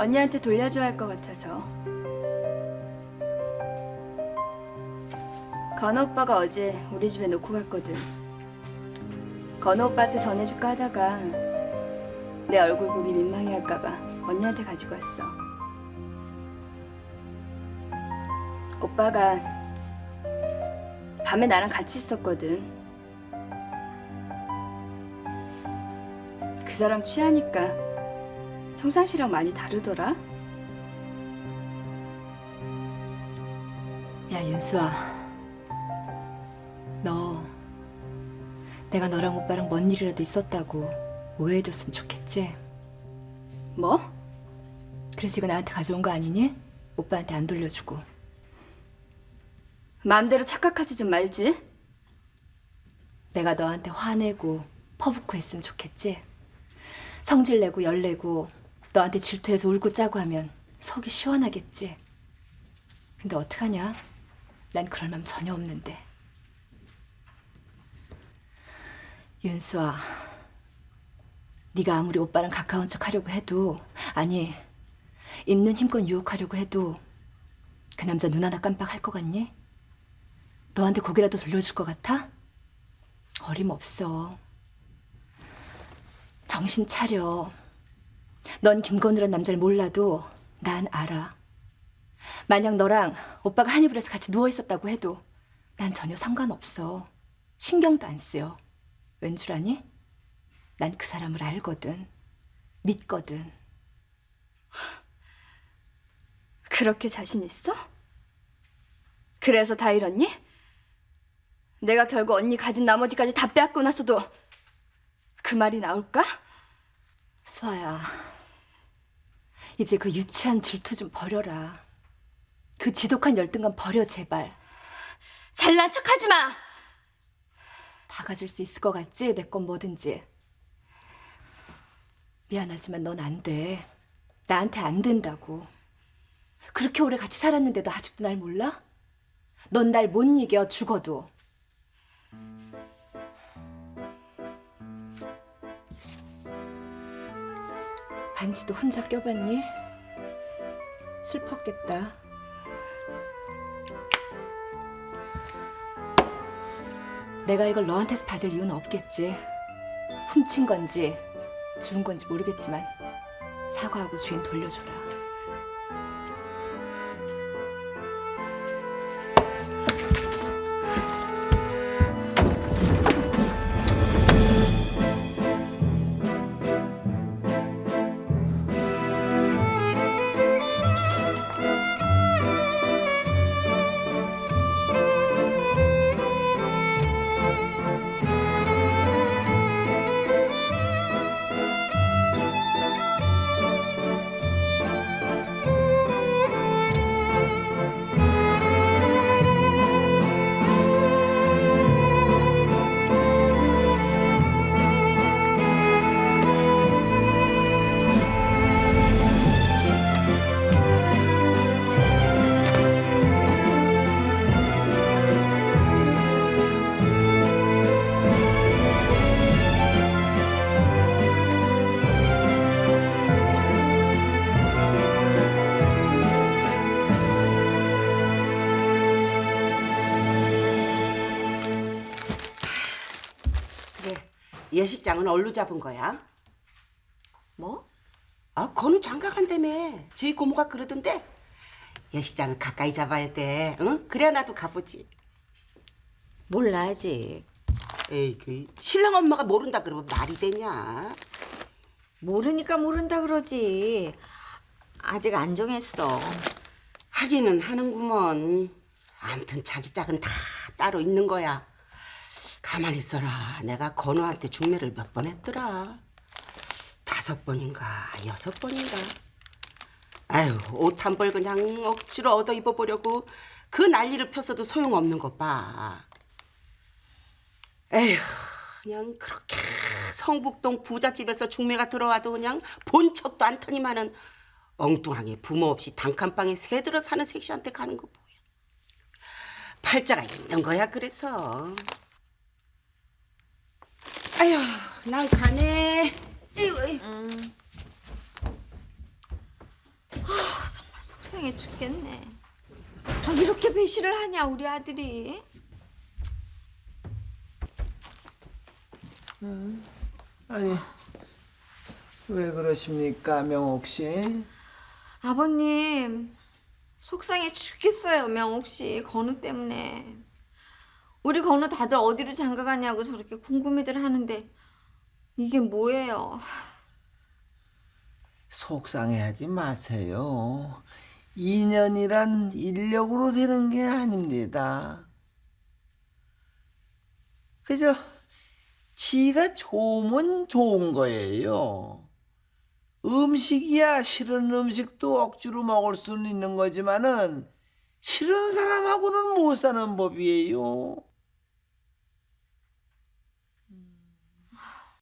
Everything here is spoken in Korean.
언니한테 돌려줘야 할 것 같아서. 건우 오빠가 어제 우리 집에 놓고 갔거든. 건우 오빠한테 전해줄까 하다가 내 얼굴 보기 민망해할까봐 언니한테 가지고 왔어. 오빠가 밤에 나랑 같이 있었거든. 그 사람 취하니까 평상시랑 많이 다르더라. 야 윤수아 너 내가 너랑 오빠랑 뭔 일이라도 있었다고 오해해줬으면 좋겠지? 뭐? 그래서 이거 나한테 가져온 거 아니니? 오빠한테 안 돌려주고 마음대로 착각하지 좀 말지. 내가 너한테 화내고 퍼붓고 했으면 좋겠지? 성질 내고 열 내고 너한테 질투해서 울고 짜고 하면 속이 시원하겠지? 근데 어떡하냐? 난 그럴 맘 전혀 없는데 윤수아 네가 아무리 오빠랑 가까운 척 하려고 해도 아니 있는 힘껏 유혹하려고 해도 그 남자 눈 하나 깜빡할 것 같니? 너한테 고개라도 돌려줄 것 같아? 어림없어. 정신 차려. 넌 김건우란 남자를 몰라도 난 알아. 만약 너랑 오빠가 한 이불에서 같이 누워 있었다고 해도 난 전혀 상관없어. 신경도 안 쓰여. 왠 줄 아니? 난 그 사람을 알거든. 믿거든. 그렇게 자신 있어? 그래서 다 이렇니? 내가 결국 언니 가진 나머지까지 다 빼앗고 났어도 그 말이 나올까? 수아야. 이제 그 유치한 질투 좀 버려라. 그 지독한 열등감 버려 제발. 잘난 척하지 마. 다 가질 수 있을 것 같지? 내 건 뭐든지. 미안하지만 넌 안 돼. 나한테 안 된다고. 그렇게 오래 같이 살았는데도 아직도 날 몰라? 넌 날 못 이겨 죽어도. 반지도 혼자 껴봤니? 슬펐겠다. 내가 이걸 너한테서 받을 이유는 없겠지. 훔친 건지 준 건지 모르겠지만 사과하고 주인 돌려줘라. 예식장은 얼로 잡은 거야? 뭐? 아, 건우 장가 간다며. 저희 고모가 그러던데. 예식장은 가까이 잡아야 돼. 응? 그래야 나도 가보지. 몰라 아직 에이, 그 신랑 엄마가 모른다 그러면 말이 되냐? 모르니까 모른다 그러지 아직 안 정했어 하기는 하는구먼. 암튼 자기 짝은 다 따로 있는 거야. 가만히 있어라. 내가 건우한테 중매를 몇 번 했더라. 다섯 번인가 여섯 번인가. 아유 옷 한 벌 그냥 억지로 얻어 입어보려고 그 난리를 펴서도 소용없는 것 봐. 에휴 그냥 그렇게 성북동 부잣집에서 중매가 들어와도 그냥 본 척도 않더니만은 엉뚱하게 부모 없이 단칸방에 새 들어 사는 색시한테 가는 거 뭐야. 팔자가 있는 거야 그래서. 아휴 난 가네. 에휴, 에휴. 정말 속상해 죽겠네. 아, 이렇게 배신을 하냐 우리 아들이? 아니 왜 그러십니까 명옥 씨? 아버님 속상해 죽겠어요 명옥 씨 건우 때문에. 우리 건우 다들 어디로 장가 가냐고 저렇게 궁금해들 하는데 이게 뭐예요? 속상해하지 마세요. 인연이란 인력으로 되는 게 아닙니다. 그저 지가 좋으면 좋은 거예요. 음식이야 싫은 음식도 억지로 먹을 수는 있는 거지만은 싫은 사람하고는 못 사는 법이에요.